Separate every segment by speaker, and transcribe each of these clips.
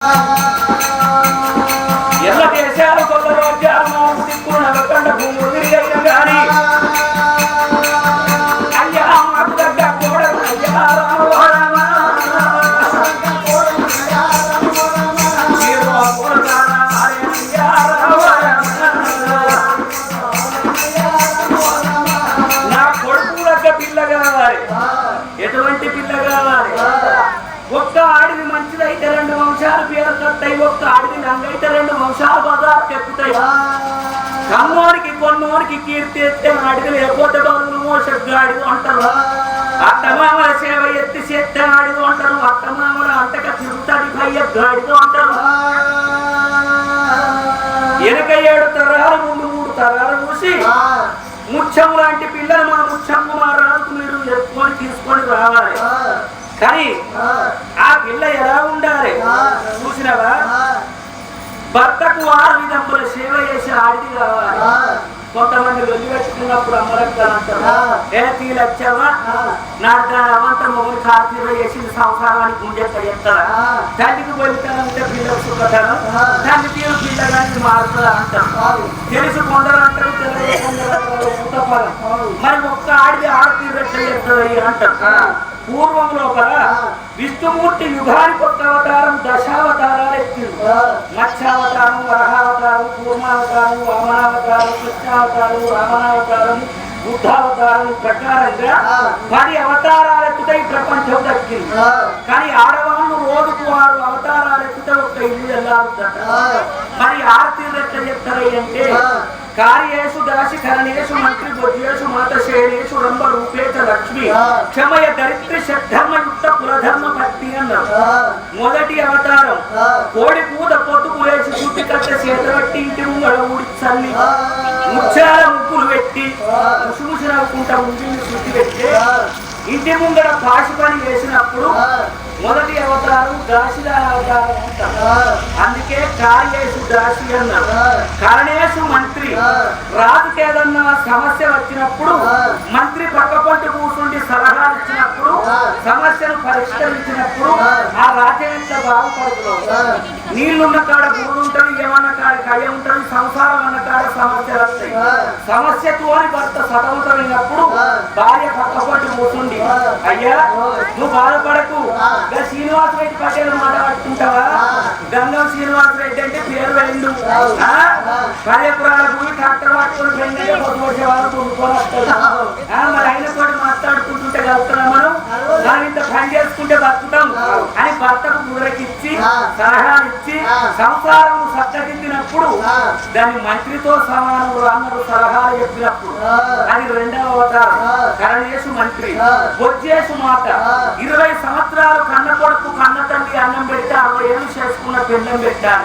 Speaker 1: ఎల్ల కొన్నోనికి కీర్తి ఎత్తే లేకపోతే బదులు మోసగాడిది అంటారు. అత్తమామల సేవ ఎత్తి చేస్తే ఆడిది అంటారు. అత్తమామల అంతక తిరుగుతాడి భయ్య గాడిదో అంటారు. వెనక ఏడు తరాలు ముందు మూడు తరాలు చూసి ముచ్చం లాంటి పిల్లలు మా ముచ్చమ్మ మా రాజుకు మీరు ఎత్తుకొని తీసుకొని రావాలి. కానీ ఆ. పిల్ల ఎలా ఉండాలి? చూసినావా? భర్తకు ఆరు విధముల సేవ చేసి ఆడిది కావాలి కొంతమంది వెళ్ళి పెట్టుకున్నప్పుడు అమ్మలక్కలు అంటారు. ఏ తీలు వచ్చావా నాడు అవంత మొగుడు కార్తీక చేసి సంసారానికి గుండెక్క చెప్తారా? తండ్రికి పోయితానంటే పిల్లలు సుఖతనం తండ్రి తీరు పిల్ల కానీ మారుతుందా అంటారు? తెలుసు కొందరు అంటారు తెలియదు కొందరు. మరి ఒక్క ఆడిది ఆడతీరట్లే చెప్తుంది అంటారు. పూర్వం లోపల విష్ణుమూర్తి యుగానికి ఒక్క అవతారం దశావతారాలు ఎత్తిండు మత్స్యావతారం వరహావతారం కూర్మావతారం వామనావతారం కృష్ణావతారం రామనావతారం బుద్ధావతారం ప్రకారంగా పది అవతారాలు ఎత్తుతే ఈ ప్రపంచం దక్కింది. కానీ ఆడవాళ్ళు రోజుకు ఆరు అవతారాలు ఎత్తుతే ఒక్క ఇల్లు వెళ్ళారుదట మరి ఆరతి చెప్తారు అంటే కార్యేషు దాసి కరణేషు మంత్రి బొజ్జేషు మాత శేణేషు రంభ రూపేత లక్ష్మి క్షమయ దరిద్ర షడ్ధర్మయుక్త కులధర్మ భక్తి అన్నారు మొదటి అవతారం. కోడి పూత పొత్తుకు వేసి చుట్టి కట్ట చేత పెట్టి ఇంటి ముంగడ ఊడి చల్లి. ముచ్చాల ముగ్గులు పెట్టి ముసుముసు నవ్వుకుంటా ముందు చుట్టి పెట్టి. ఇంటి ముంగడ పాసి పని చేసినప్పుడు మొదటి అవతారం దాసిల అవతారం అందుకే కార్యేషు దాసి అన్నారు కరణేషు మంత్రి. రాజుకి ఏదన్నా సమస్య వచ్చినప్పుడు మంత్రి పక్క పంట కూర్చుండి సలహాలు ఇచ్చినప్పుడు సమస్యను పరిష్కరించినప్పుడు ఆ. రాజ్యం ఎంత బాగుపడుతుంది నీళ్ళున్న కాడ గురుడు ఉంటుంది ఏమన్న కాడ కయ్య ఉంటుంది సంసారం అన్న కాడ సమస్యలు వస్తాయి. సమస్యతో భర్త సతమతమైనప్పుడు భార్య పక్క కూర్చుండి అయ్యా నువ్వు బాధపడకు. గా శ్రీనివాస రెడ్డి పటేల్ మాట పట్టుకుంటావా? గంగం శ్రీనివాస రెడ్డి అంటే పేరు వెళ్ళు కార్యపురాల భూమి ట్రాక్టర్ పట్టుకుని పెళ్ళి పొద్దుపడే వాళ్ళు కొనుక్కొని వస్తారు. ఆ, మరి ఆయన తోటి మాట్లాడుకుంటుంటే కలుగుతున్నాం మనం? పని చేసుకుంటే బతుకుతాం. అని భర్తకు బుర్రకిచ్చి సలహాలు ఇచ్చి సంసారం సత్తదిద్దినప్పుడు దాని మంత్రితో సమానములు అన్నారు సలహాలు చెప్పినప్పుడు. అది రెండవ అవతారం. కరణేశు మంత్రి. బొజ్జేసు మాత ఇరవై సంవత్సరాలు కన్న కొడుకు కన్న తల్లి అన్నం పెడితే అరవై ఏళ్ళు చేసుకున్న పిల్లం పెట్టారు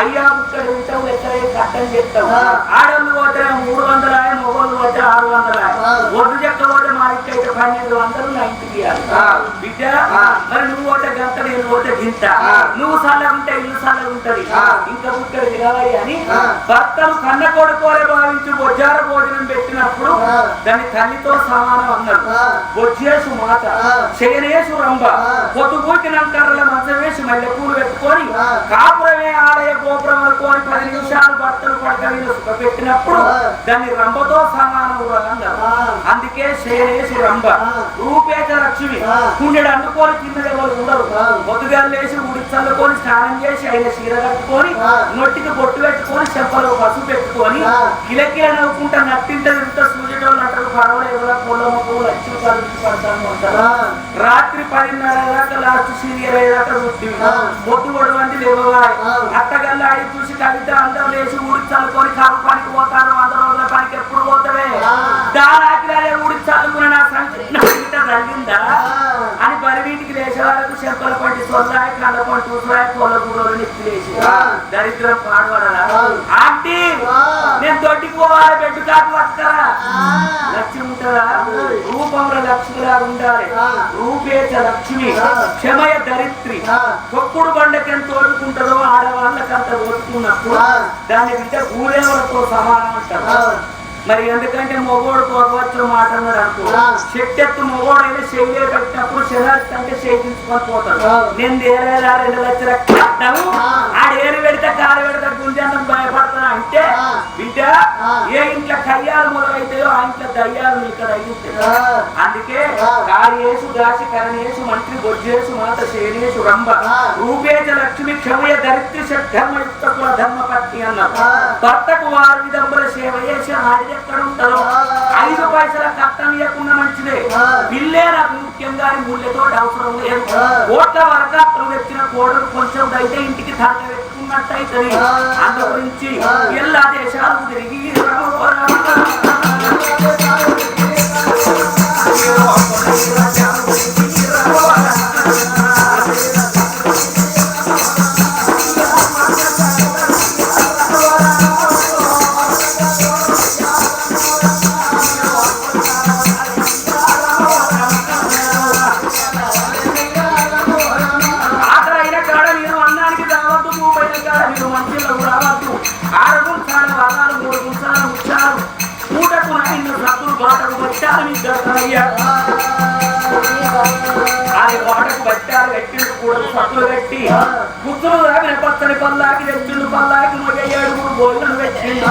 Speaker 1: అయ్యా ఇక్కడ ఉంటావు ఎక్కడ కట్టం చేస్తావు. ఆడళ్ళు పోతే మూడు వందల మొగోళ్ళు పోతే ఆరు వందల ఒడ్డు చెక్క పోతే మా ఇంటి పన్నెండు వందలు నా ఇంటికి. బిడ్డ మరి నువ్వు పోతే గంట నేను పోతే గింత. నువ్వు సల్లగుంటే ఇల్లు సల్లగుంటది ఇంకా పుట్టడు తినవయ్య అని భర్తను కన్న కొడుకోలే భావించి బొజ్జార భోజనం పెట్టినప్పుడు దాని తల్లితో సమానం అన్నాడు బొజ్జేసు మాత శయనేసు రంభ. పొద్దు పూకినంకర్ల మంచమేసి మల్లె పూలు పెట్టుకొని కాపురమే ఆలయ గోపురం అనుకోని పది నిమిషాలు పడక వీళ్ళు సుఖ పెట్టినప్పుడు దాన్ని రంభతో సమానం అందుకే శయనేసు రంభ. రూపేత లక్ష్మి. కుండెడు అందుకొని కింద ఎవరు ఉండరు. పొద్దుగా లేచి ఉడి చల్లుకొని స్నానం చేసి ఆయన చీర కట్టుకొని నొట్టికి బొట్టు పెట్టుకొని చెంపలో పసుపు పెట్టుకొని కిలకిల నవ్వుకుంటా నట్టింట తిరుగుతా సూర్యుడు లక్ష్మి అంటారు. రాత్రి పదిన్నర దాకా లాస్ట్ సీరియల్ అయ్యేదాకా చూస్తుంది పొద్దు కూడా మంది లేవాలి అత్తగల్లా చూసి కవిత అందరూ లేచి ఊరికి చల్లుకొని కాలు పనికి పోతారు వంద రోజుల పనికి ఎప్పుడు పోతావే? దారాకిరాలే ఊరికి చల్లుకుని నా తగ్గిందా వరకు చెంపల పంటి సొల్లాయి కళ్ళ పంటి చూసాయి పొల కూడలు నెత్తి లేచి దరిద్రం పాడవడరా ఆంటీ నేను దొడ్డికి పోవాలి కాకు పక్కరా లక్ష్మి ఉంటుందా? రూపంలో లక్ష్మిలా ఉండాలి. రూపేచ లక్ష్మి. క్షమయ దరిత్రి తొక్కుడు బండకెంత తోడుకుంటుందో ఆడవాళ్ళకంత ఓడుకున్నప్పుడు దాని బిడ్డ భూదేవులతో సమానం అంటారు. మరి ఎందుకంటే మొగోడు కోపవచ్చు మాట అన్నాడు అనుకో. చెట్టెత్తు మొగోడు అయితే చెయ్యే పెట్టినప్పుడు శరాస్తి అంటే చేయించుకొని పోతాడు. నేను దేరేలా రెండు లక్షల కట్టాము
Speaker 2: ఆ.
Speaker 1: ఆడేరు పెడితే కాలు పెడితే గుంజందుకు భయపడతాను అంటే. బిడ్డ. ఏ ఇంట్లో కయ్యాలు మొదలైతాయో ఆ ఇంట్లో దయ్యాలు ఇక్కడ అయ్యుంటాయి. అందుకే. కార్యేసు దాసి కరణేసు మంత్రి బొజ్జేసు మాత శేనేసు రంభ. రూపేజ లక్ష్మి క్షమయ దరిద్ర షడ్ధర్మయుక్త కుల ధర్మపత్ని అన్నారు
Speaker 2: ఆ.
Speaker 1: భర్తకు వారు విదంబర సేవ చేసి ఆడి ఎక్కడ ఉంటారో. ఐదు పైసల కట్టం ఇవ్వకుండా మంచిదే. పిల్లే నాకు ముఖ్యంగా ముళ్ళతో అవసరం లేదు. కోట్ల వరకు అతను వచ్చిన కోడలు కొంచెం అయితే ఇంటికి తాట
Speaker 2: చేసినట్టయితే
Speaker 1: అందు గురించి ఎలా దేశాలు తిరిగి రావు సత్తులు బాటకు మీ దర్శనయ్యా అది బాటకు వచ్చారు కట్టిండు కూడా సత్తులు కట్టి గుర్తులు రాగిన పచ్చని పల్లాకి తెచ్చిండు పల్లాకి మొగ ఏడుగురు బోళ్ళను పెట్టిండు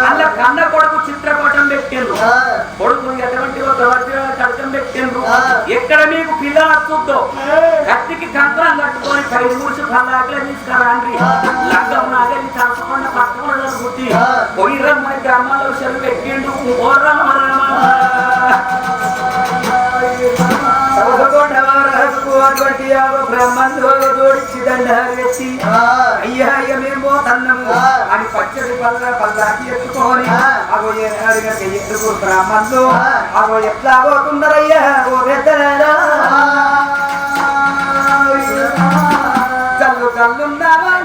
Speaker 1: అల్ల కన్న కొడుకు చిత్రపటం పెట్టిండు కొడుకు ఎటువంటి కడకం పెట్టిండ్రు. ఎక్కడ మీకు పిల్లలు వస్తుందో కత్తికి కంకణం కట్టుకొని పై మూసి పల్లాకలే తీసుకురాండ్రి.
Speaker 2: ఆ.
Speaker 1: లగ్గం నాగలి తలసకుండా పక్కన బుద్ధి
Speaker 2: ఆ.
Speaker 1: పొయ్యిరం మరి గ్రామాల్లో చెరువు పెట్టిండు ఓ అయ్య మేము పోతన్నాము.
Speaker 2: ఆ.
Speaker 1: అని పచ్చడి పల్ల పల్లాకి ఎత్తుకొని. అగో అడిగిన ఎత్తుకు. అగో ఎట్లా పోతున్నారయ్యా ఓ పెద్దలారా కళ్ళు కళ్ళున్నావా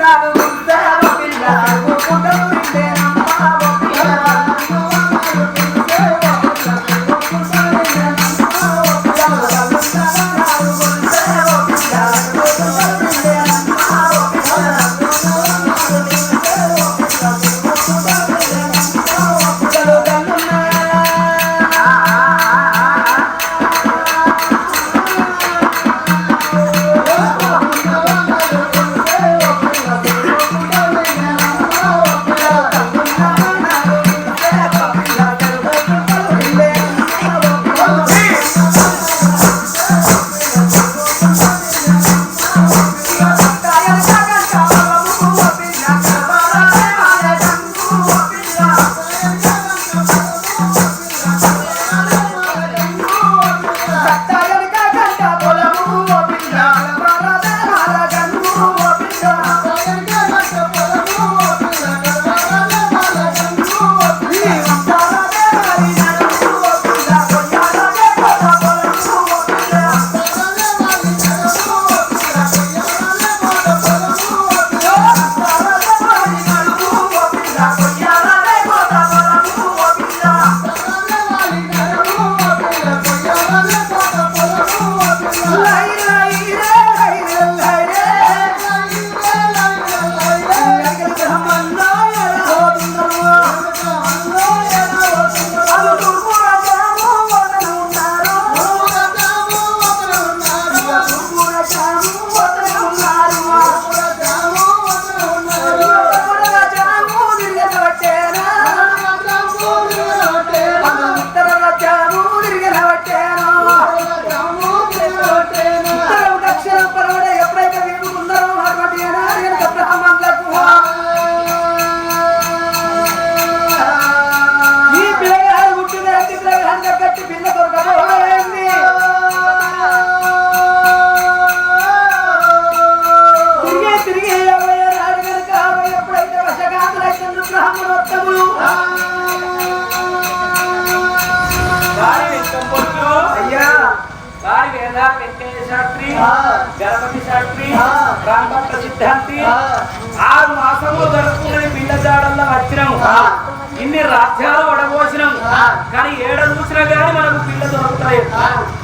Speaker 1: చూసినా కానీ మనకు పిల్ల
Speaker 2: దొరుకుతాయి.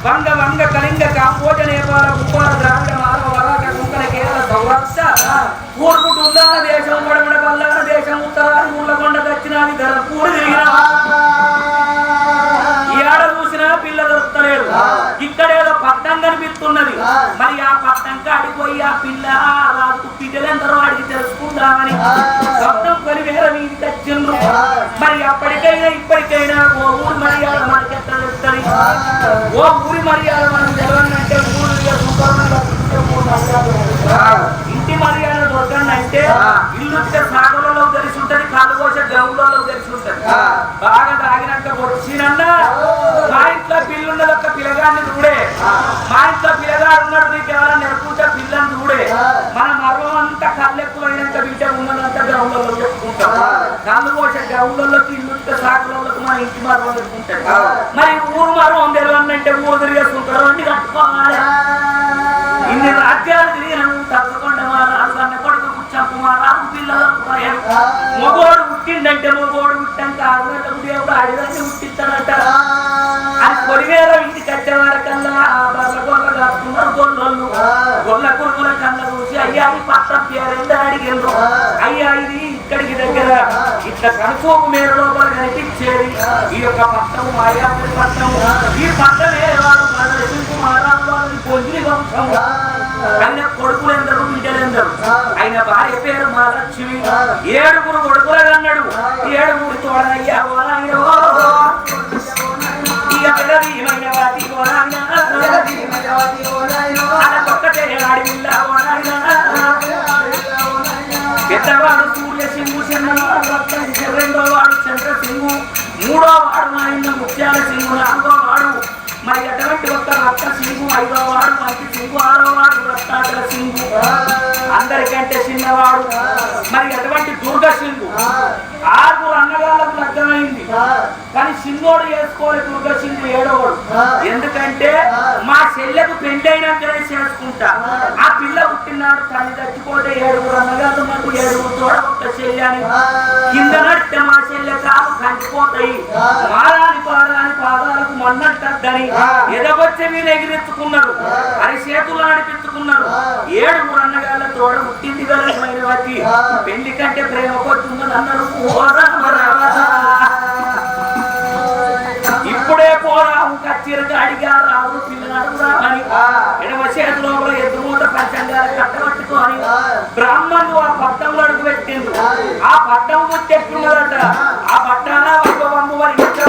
Speaker 1: వంగ వంగ కళింగ కాపోజ నేపాల కుమార ద్రావిడ మానవ వరాక కుంకల కేరళ సౌరాష్ట్ర. కూర్పుడు ఉల్లాన దేశం పడమడ పల్లాన దేశం ఉత్తరాది ముళ్ళకొండ దక్షిణాది ధర ఏడ చూసినా పిల్ల దొరుకుతలేదు ఇక్కడేదో పట్టం కనిపిస్తున్నది. మరి ఆ పట్టం కాడిపోయి ఆ పిల్ల రాజు పిల్లలందరూ అడిగి తెలుసుకుందామని కొని వేల మీది తెచ్చిండ్రు మరి అప్పటికైనా ఇప్పటికైనా ఓ ఊరి మర్యాద మనకి ఎట్లా తెలుస్తుంది? ఓ ఊరి మర్యాద మనం తెలవనంటే ఊరు ఇంటి మర్యాద దొరకండి అంటే ఇల్లు సాగలలో తెలిసి ఉంటది కాళ్ళు పోసే గ్రౌండ్లలో తెలిసి ఉంటది. బాగా తాగినాక వచ్చినన్నా మా ఇంట్లో పిల్లున్నది ఒక్క పిల్లగాన్ని చూడే. మా ఇంట్లో పిల్లగాడు ఉన్నాడు నీకు ఎవరైనా నెరుకుంటే పిల్లని చూడే. మన మర్వం అంతా కళ్ళు ఎక్కువైనాక బిడ్డ ఉన్నదంతా గ్రౌండ్లలో చెప్పుకుంటాం కళ్ళు పోసే గ్రౌండ్లలోకి ఇల్లు ఉంటే సాగలలోకి మన ఇంటి మర్వం చెప్పుకుంటాడు మరి ఊరు మర్వం తెలియనంటే ఊరు తిరిగేసుకుంటారు అన్ని కట్టుకోవాలి. ఇన్ని రాజ్యాలు తిరిగినాము తప్పకుండా మా రాజు అన్న కొడుకు కూర్చోకు మా రాజు పిల్లలకు భయం మగోడు పుట్టిండంటే మగోడు పుట్టాక ఆడలకు దేవుడు ఆడిదాన్ని పుట్టిస్తాడట. అని కొడివేర ఇంటికి వచ్చే వరకల్లా ఆ బర్ల గొర్ర కాస్తున్నారు గొల్లలు గొల్ల నన్ను చూసి అయ్యా ఈ పట్టం పేరెంత అడిగిండ్రు? అయ్యా ఇది ఇక్కడికి దగ్గర. ఇట్లా కనుకోపు మేర లోపల కనిపించేది. ఈ యొక్క పట్టం మాయాపురి పట్టము ఈ పట్టమే వాడు ప్రదర్శింపు మహారాజు వారిని పొందిన వంశం. ఆయన కొడుకులు ఎందరు బిడ్డలు ఎందరు ఆయన భార్య పేరు మహాలక్ష్మి ఏడుగురు కొడుకులు అన్నాడు ఏడుగురు తోడయ్యా వాళ్ళయ్యో నాయన ఓ. ఇక పిల్లది మైనవాతి ఓ నాయన. ముత్యాల సింగు నాలుగో వాడు. మరి అటువంటి ఒక్క రక్త సింగు ఐదో వాడు. మంచి సింగు ఆరో వాడు రత్నాకర సింగు అందరికంటే చిన్నవాడు. మరి అటువంటి దుర్గ సింగు ఆరుగురు అన్నగాళ్ళకు లగ్నమైంది. కానీ సింగోడు వేసుకోవాలి దుర్గ సింగు ఏడోవాడు ఎందుకంటే మా చెల్లెకు పెళ్ళైనాకనే చేసుకుంటా. ఆ. పిల్ల పుట్టినాడు తల్లి చచ్చిపోతే ఏడుగురు అన్నగారు మాకు ఏడుగురు తోడ ఒక్క చెల్లి అని. కింద నడితే మా చెల్లె కాలు కంటిపోతాయి మారాని పారాని పాదాలకు మన్నట్టద్దని ఎదగొచ్చే మీద ఎగిరెత్తుకున్నారు అని చేతులు నడిపించుకున్నారు ఏడుగురు అన్నగాళ్ళ తోడ పుట్టింది గలమైన వచ్చి పెళ్ళి కంటే ప్రేమ కొద్దుందని అన్నారు పోరాము కచ్చిరగా అడిగా రాదు పిల్లనాడు రామని. ఎడమ చేతి లోపల ఎదురుమూత పంచంగాల కట్టబట్టుకొని బ్రాహ్మణులు ఆ పట్టంలో అడుగు పెట్టిండ్రు. ఆ. పట్టం ముట్టెట్టున్నదట ఆ. పట్టాన వైభవమ్మ వారి ఎక్కడ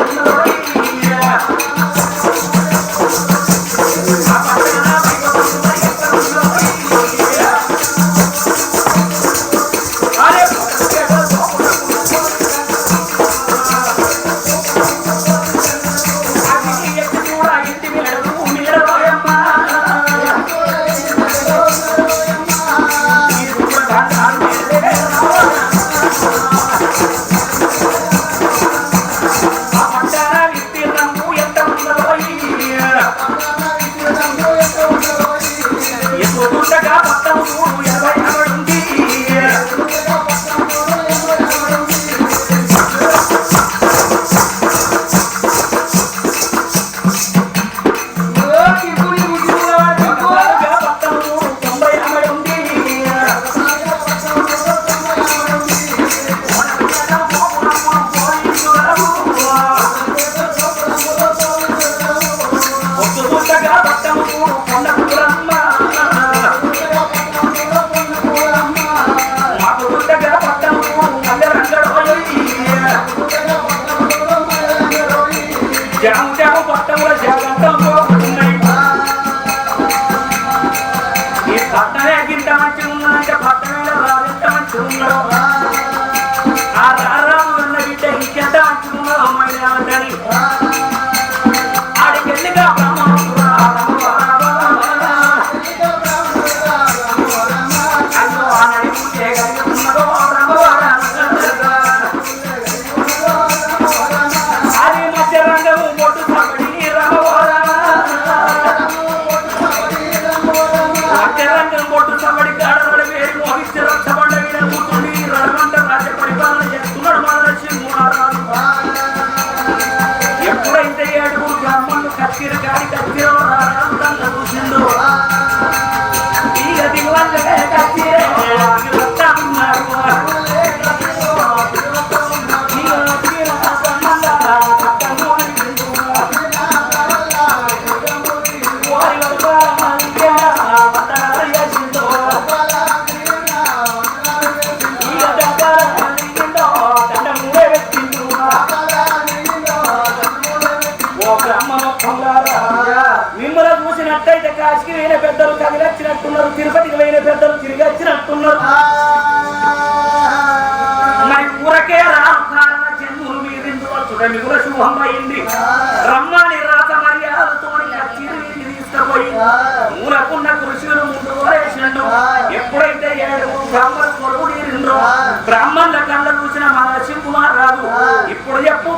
Speaker 1: బొమ్మైంది రమ్మని రాత మర్యాదతో తీసుకుపోయి ఊరకున్న కృషులు ముందు వేసినట్టు ఎప్పుడైతే ఏడుగురు బ్రాహ్మణుల కళ్ళ చూసిన మన శివకుమార్ రాదు ఇప్పుడు చెప్పు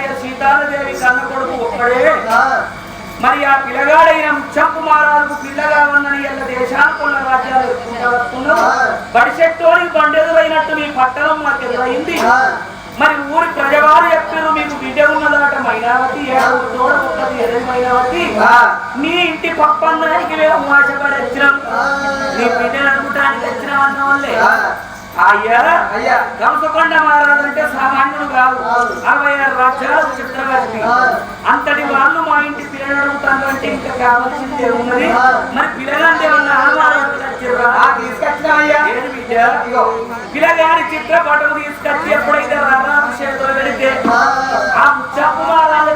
Speaker 1: ఆయన సీతారాదేవి కన్న
Speaker 2: కొడుకు
Speaker 1: ఒక్కడే మరి ఆ పిల్లగాడైన చంపు మారాలకు పిల్లగా ఉన్నని ఎల్ల దేశాకుల రాజ్యాలు బడిచెట్టోని బండెదురైనట్టు మీ పట్టణం మాకు ఎదురైంది. మరి ఊరి ప్రజవారు చెప్పారు మీకు బిడ్డ ఉన్నదాట మైనావతి తోడ మైనావతి. మీ ఇంటి పప్పందానికి మేము ఆశపడి వచ్చినాం నీ బిడ్డ అనుకుంటానికి వచ్చిన అన్న వాళ్ళే అయ్యా
Speaker 2: అయ్యా.
Speaker 1: కంసకొండ మహారాజు అంటే సామాన్యుడు కాదు. అరవై ఆరు రాజ్యాలు చక్రవర్తి అంతటి వాళ్ళు మా ఇంటి పిల్లలు అంటే ఇంకా కావాల్సింది ఉన్నది మరి పిల్లలంటే
Speaker 2: ఉన్న
Speaker 1: ఆహారం చిత్రపటం తీసుకొచ్చి ఎప్పుడైతే రథాభిషేకం వెళితే ఆ చెప్పు మహారాజు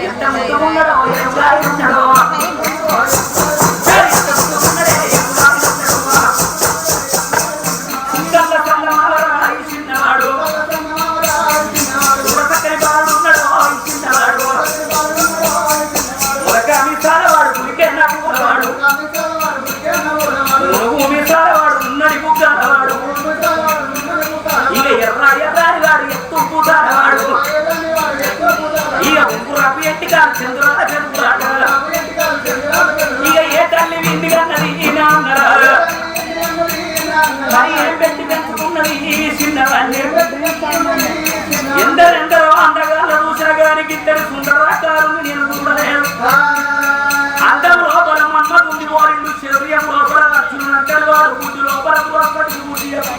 Speaker 1: ఎంత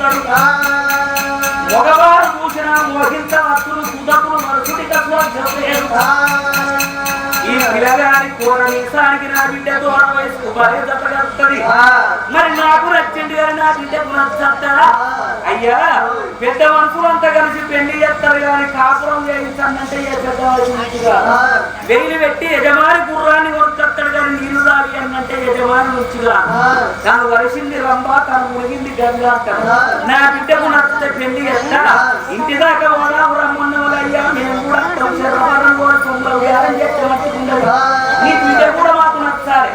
Speaker 1: చెప్తాడు మగవారు చూసిన మోహించవచ్చు కుదకులు మనుషుడి తత్వం చెప్పలేదు నా బిడ్డ దూరం వయసు మరి నాకు నచ్చింది కానీ నా బిడ్డకు నచ్చట అయ్యా పెద్ద మనుషులంతా కలిసి పెళ్ళి చేస్తారు కానీ కాపురం చేయించాలంటే ఏ పెద్ద మనుషులుగా వెయిలు పెట్టి యజమాని గుర్రాన్ని కొనుక్కొస్తాడు కానీ నీళ్ళు తాగి అన్నంటే యజమాని నుంచిగా తను వరిసింది రంభ తను మునిగింది గంగా నా బిడ్డకు నచ్చితే పెళ్ళి చేస్తా. ఇంటి దాకా పోదా రమ్మన్న అయ్యా మేము కూడా నీ బిడ్డ కూడా మాకు నచ్చాలి.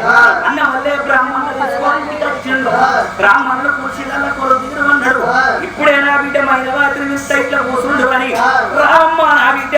Speaker 1: అన్న వల్లే బ్రాహ్మణులు తీసుకొని ఇంటికి వచ్చిండు. బ్రాహ్మణులు కుర్చీలలో కొరకు అన్నాడు. ఇప్పుడే నా బిడ్డ మైలవాత్రి ఇస్తా ఇట్లా కూర్చుండు అని. రామ్మ నా బిడ్డ.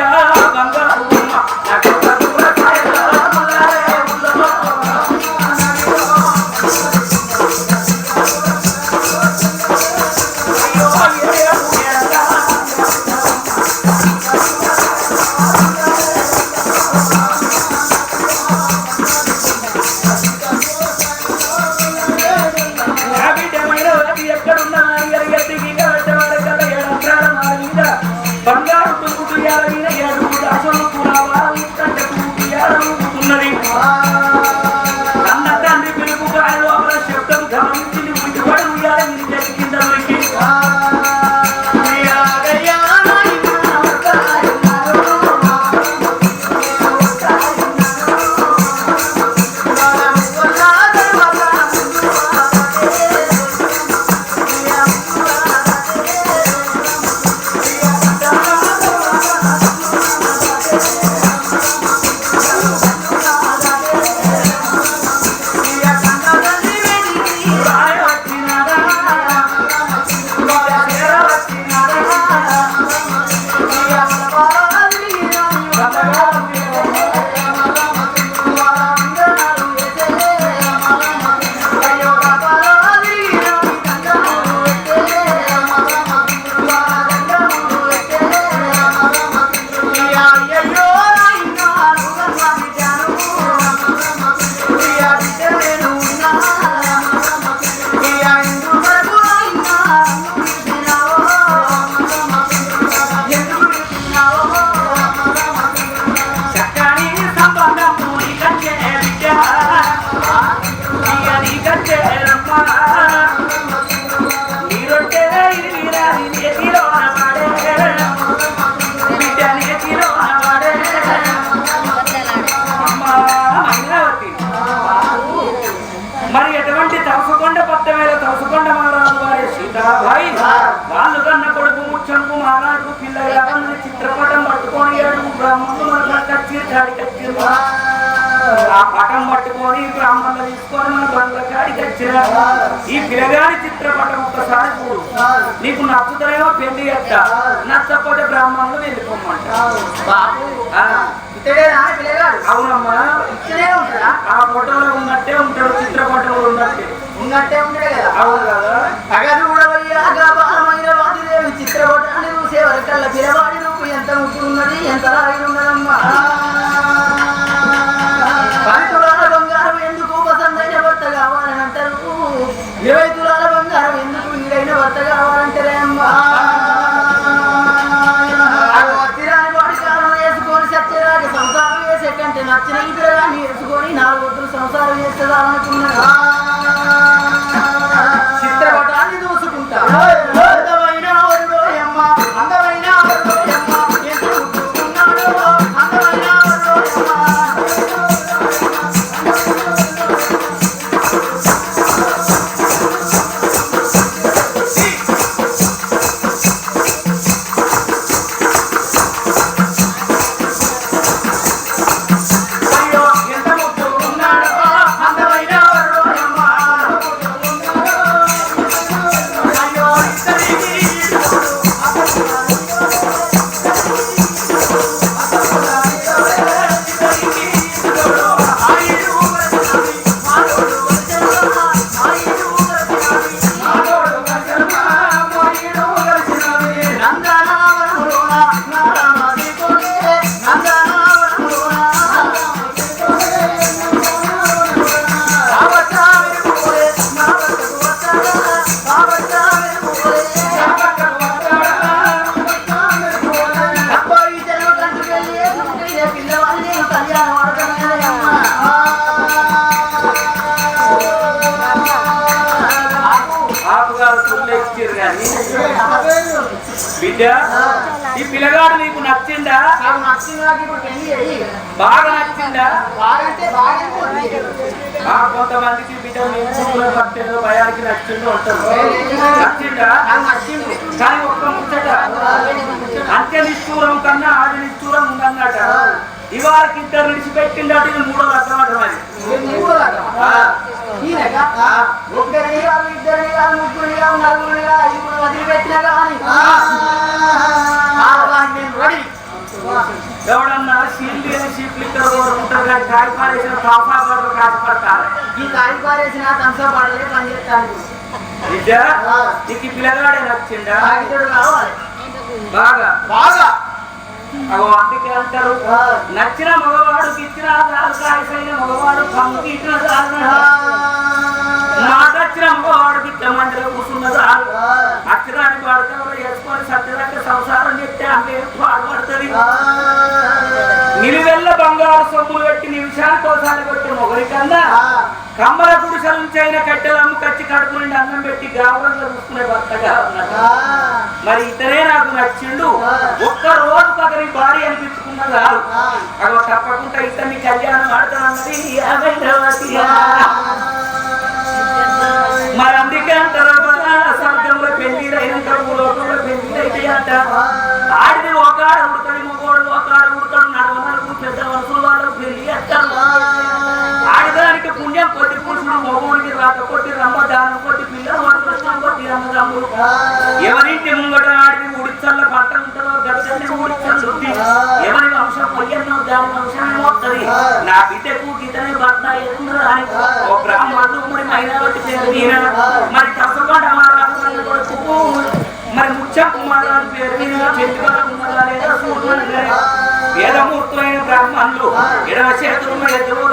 Speaker 1: ఆ పటం పట్టుకొని బ్రాహ్మణులు తీసుకొని మన బంగ్ల కాడికి వచ్చిన ఈ పిల్లగాడి చిత్రపటం ఒక్కసారి చూడు. నీకు నచ్చుతారేమో పెళ్ళి అట్ట నచ్చకపోతే బ్రాహ్మణులు వెళ్ళిపోమంట.
Speaker 2: బాబు
Speaker 1: అవునమ్మా. ఆ ఫోటోలో ఉన్నట్టే ఉంటాడు చిత్రపటంలో ఉన్నట్టే.
Speaker 2: ఉన్నట్టే ఉంటాడు కదా.
Speaker 1: అవును కదా.
Speaker 2: అగదు కూడా చిత్రపటాన్ని చూసే వరకల్లా పిల్లవాడి రూపు ఎంత ముట్టి ఉన్నది ఎంత రాయి ఉన్నదమ్మా
Speaker 1: బిడ్డ ఈ పిల్లగాడు నీకు నచ్చిందా? బాగా నచ్చిందా? కొంతమందికి బిడ్డ పట్టేదో భయానికి నచ్చిందో కానీ ఒక్క ముచ్చట. అంత్య నిష్ఠూరం కన్నా ఆది నిష్ఠూరం ఉందన్నట. ఇవాళకి ఇద్దరు విడిచిపెట్టిండట ఇది మూడో రకం అంట మరి.
Speaker 2: మూడు ఐదుగురు వదిలిపెట్టినా కానీ నేను రెడీ
Speaker 1: ఎవడన్నా షీల్డ్ అని షీట్లు ఇక్కడ కోరుకుంటారు కానీ కాయ పారేసిన కాఫా పడరు కాకపోడతారు
Speaker 2: ఈ కాయి పారేసిన తంసా పడలే పని చేస్తాను
Speaker 1: బిడ్డ నీకు పిల్లగాడే నచ్చిందా బాగా.
Speaker 2: బాగా.
Speaker 1: అగో అందుకే అంటారు నచ్చిన మగవాడు ఇచ్చిన చాలు కాయసైన మగవాడు పంపుకి ఇచ్చిన చాలు మాట వచ్చిన మగవాడు ఇట్ల మందిలో కూర్చున్న చాలు అక్షరానికి వాడుకలో వేసుకొని సత్యదాకా సంసారం చెప్తే ఆమె పాడుపడుతుంది. నిలువెల్ల బంగారు సొమ్ములు పెట్టి నిమిషానికి ఒకసారి కొట్టి మొగరి కన్నా కమ్మల గుడిసెల నుంచి అయిన కట్టెలు అమ్ముకొచ్చి కడుపు నుండి అన్నం పెట్టి గావరంలో చూసుకునే భర్తగా ఉన్నాడు. మరి ఇతనే నాకు నచ్చిండు. ఒక్క రోజు పగరి భార్య అనిపించుకున్న చాలు అగో తప్పకుండా ఇతన్ని కళ్యాణం ఆడతానన్నది. మరి అందుకే అంటారు కదా, స్వర్గంలో పెళ్ళి అయినంత లోకంలో పెళ్ళి అయితే అంట ఆడిది ఒక ఆడ ఉడతాడు మగోడు ఒక ఆడ ఉడతాడు నడవ నలుగురు పెద్ద వరుసలు వాళ్ళు పెళ్ళి చేస్తారు కొట్టి పిల్లలు కొట్టి ఎవరింటి ముంగట ఆడిది ఉడిచల్ల పంట ఉంటుందో గడిచల్లి ఉడిచల్లి ఉంది ఎవరి వంశం పొయ్యన్నో దాని వంశం ఏమవుతుంది నా బిడ్డకు గీతనే భర్త ఎదురు అని ఓ బ్రాహ్మణుడు మరి మైనావతి పేరు మీన మరి తప్పకుండా మహారాజు కొడుకు మరి ముత్యం కుమారాలు పేరు మీద చెట్టుగా ఉన్నదా లేదా కానీ వేదమూర్తులైన బ్రాహ్మణులు ఎడమ చేతులున్న ఎదురుల